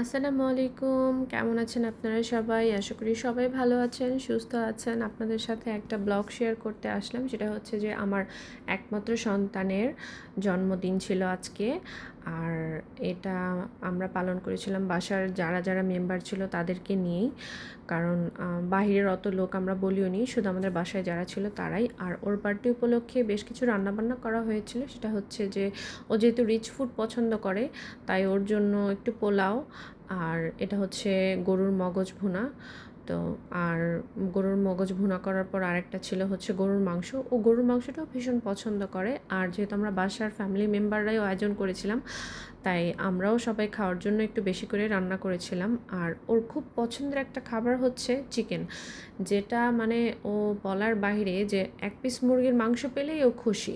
আসসালামু আলাইকুম কেমন আছেন আপনারা সবাই? আশা করি সবাই ভালো আছেন, সুস্থ আছেন। আপনাদের সাথে একটা ব্লগ শেয়ার করতে আসলাম। সেটা হচ্ছে যে আমার একমাত্র সন্তানের জন্মদিন ছিল আজকে। আর এটা আমরা পালন করেছিলাম বাসার যারা যারা মেম্বার ছিল তাদেরকে নিয়েই। কারণ বাহিরের অত লোক আমরা বলিও নি, শুধু আমাদের বাসায় যারা ছিল তারাই। আর ওর বার্থডে উপলক্ষে বেশ কিছু রান্নাবান্না করা হয়েছিল। সেটা হচ্ছে যে, ও যেহেতু রিচ ফুড পছন্দ করে, তাই ওর জন্য একটু পোলাও আর এটা হচ্ছে গরুর মগজ ভুনা। তো আর গরুর মগজ ভুনা করার পর আরেকটা ছিল হচ্ছে গরুর মাংস। ও গরুর মাংসটাও ভীষণ পছন্দ করে। আর যেহেতু আমরা বাসার ফ্যামিলি মেম্বাররাই আয়োজন করেছিলাম, তাই আমরাও সবাই খাওয়ার জন্য একটু বেশি করে রান্না করেছিলাম। আর ওর খুব পছন্দের একটা খাবার হচ্ছে চিকেন যেটা মানে ও বলার বাইরে যে এক পিস মুরগির মাংস পেলেই ও খুশি।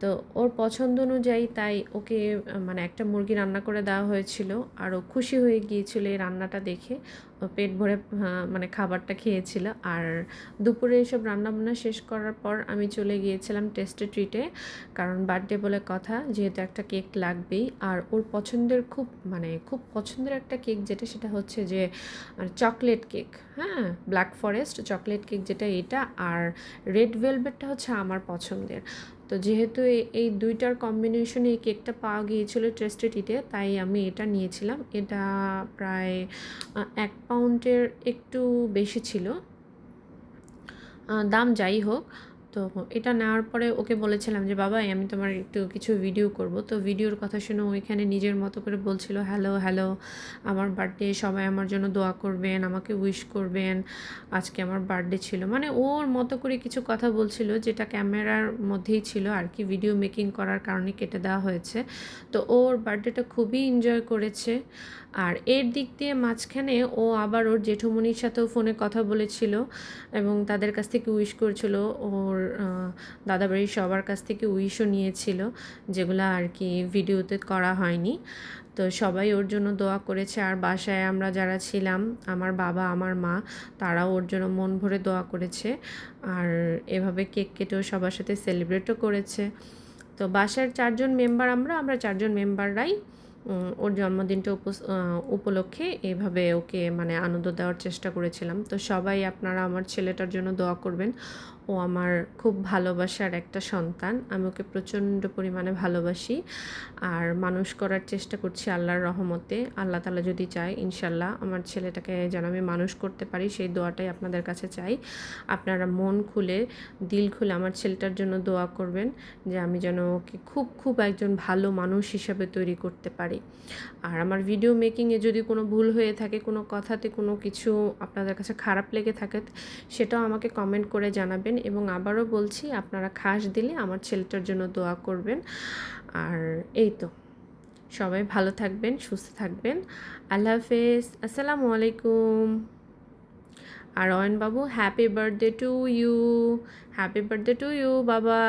তো ওর পছন্দ অনুযায়ী তাই ওকে মানে একটা মুরগি রান্না করে দেওয়া হয়েছিল আর ও খুশি হয়ে গিয়েছিল এই রান্নাটা দেখে। পেট ভরে মানে খাবারটা খেয়েছিল। আর দুপুরে এসব রান্নাবান্না শেষ করার পর আমি চলে গিয়েছিলাম টেস্টে ট্রিটে কারণ বার্থডে বলে কথা, যেহেতু একটা কেক লাগবেই। আর ওর পছন্দের খুব মানে খুব পছন্দের একটা কেক যেটা, সেটা হচ্ছে যে চকলেট কেক হ্যাঁ ব্ল্যাক ফরেস্ট চকলেট কেক যেটা এটা। আর রেড ভেলভেটটা হচ্ছে আমার পছন্দের। তো যেহেতু এই দুইটার কম্বিনেশনে এই কেকটা পাওয়া গিয়েছিল ট্রেস্টেটিতে তাই আমি এটা নিয়েছিলাম। এটা প্রায় এক পাউন্ডের একটু বেশি ছিল। দাম যাই হোক তো এটা নেওয়ার পরে ওকে বলেছিলাম যে, বাবা আমি তোমার একটু কিছু ভিডিও করব। তো ভিডিওর কথা শুনে ওইখানে নিজের মতো করে বলছিল হ্যালো হ্যালো আমার বার্থডে সবাই আমার জন্য দোয়া করবেন, আমাকে উইশ করবেন, আজকে আমার বার্থডে ছিল। মানে ওর মতো করে কিছু কথা বলছিল যেটা ক্যামেরার মধ্যেই ছিল আর কি ভিডিও মেকিং করার কারণে কেটে দেওয়া হয়েছে। তো ওর বার্থডেটা খুবই এনজয় করেছে আর এর দিক দিয়ে মাঝখানে ও আবার ওর জেঠুমনির সাথেও ফোনে কথা বলেছিল এবং তাদের কাছ থেকে উইশ করছিল। ওর দাদাবাড়ির সবার কাছ থেকে উইশও নিয়েছিল, যেগুলো আর কি ভিডিওতে করা হয়নি। তো সবাই ওর জন্য দোয়া করেছে, আর বাসায় আমরা যারা ছিলাম, আমার বাবা, আমার মা, তারাও ওর জন্য মন ভরে দোয়া করেছে। আর এভাবে কেক কেটেও সবার সাথে সেলিব্রেটও করেছে। তো বাসার চারজন মেম্বার আমরা আমরা চারজন মেম্বাররাই ওর জন্মদিনটা উপলক্ষে এভাবে ওকে মানে আনন্দ দেওয়ার চেষ্টা করেছিলাম। তো সবাই আপনারা আমার ছেলেটার জন্য দোয়া করবেন। ও আমার খুব ভালোবাসার একটা সন্তান। আমি ওকে প্রচণ্ড পরিমাণে ভালোবাসি। আর মানুষ করার চেষ্টা করছি আল্লাহর রহমতে। আল্লাহ তালা যদি চায়, ইনশাল্লাহ আমার ছেলেটাকে যেন আমি মানুষ করতে পারি, সেই দোয়াটাই আপনাদের কাছে চাই। আপনারা মন খুলে, দিল খুলে আমার ছেলেটার জন্য দোয়া করবেন যে আমি যেন ওকে খুব খুব একজন ভালো মানুষ হিসাবে তৈরি করতে পারি। আর আমার ভিডিও মেকিংয়ে যদি কোনো ভুল হয়ে থাকে, কোনো কথাতে কোনো কিছু আপনাদের কাছে খারাপ লেগে থাকে, সেটাও আমাকে কমেন্ট করে জানাবেন। এবং আবারও বলছি, আপনারা খাস দিলে আমার ছেলেটার জন্য দোয়া করবেন। আর এই তো। সবাই ভালো থাকবেন, সুস্থ থাকবেন। আল্লাহ হাফেজ। আসসালামু আলাইকুম। আর অয়ন বাবু happy birthday to you happy birthday to you বাবা।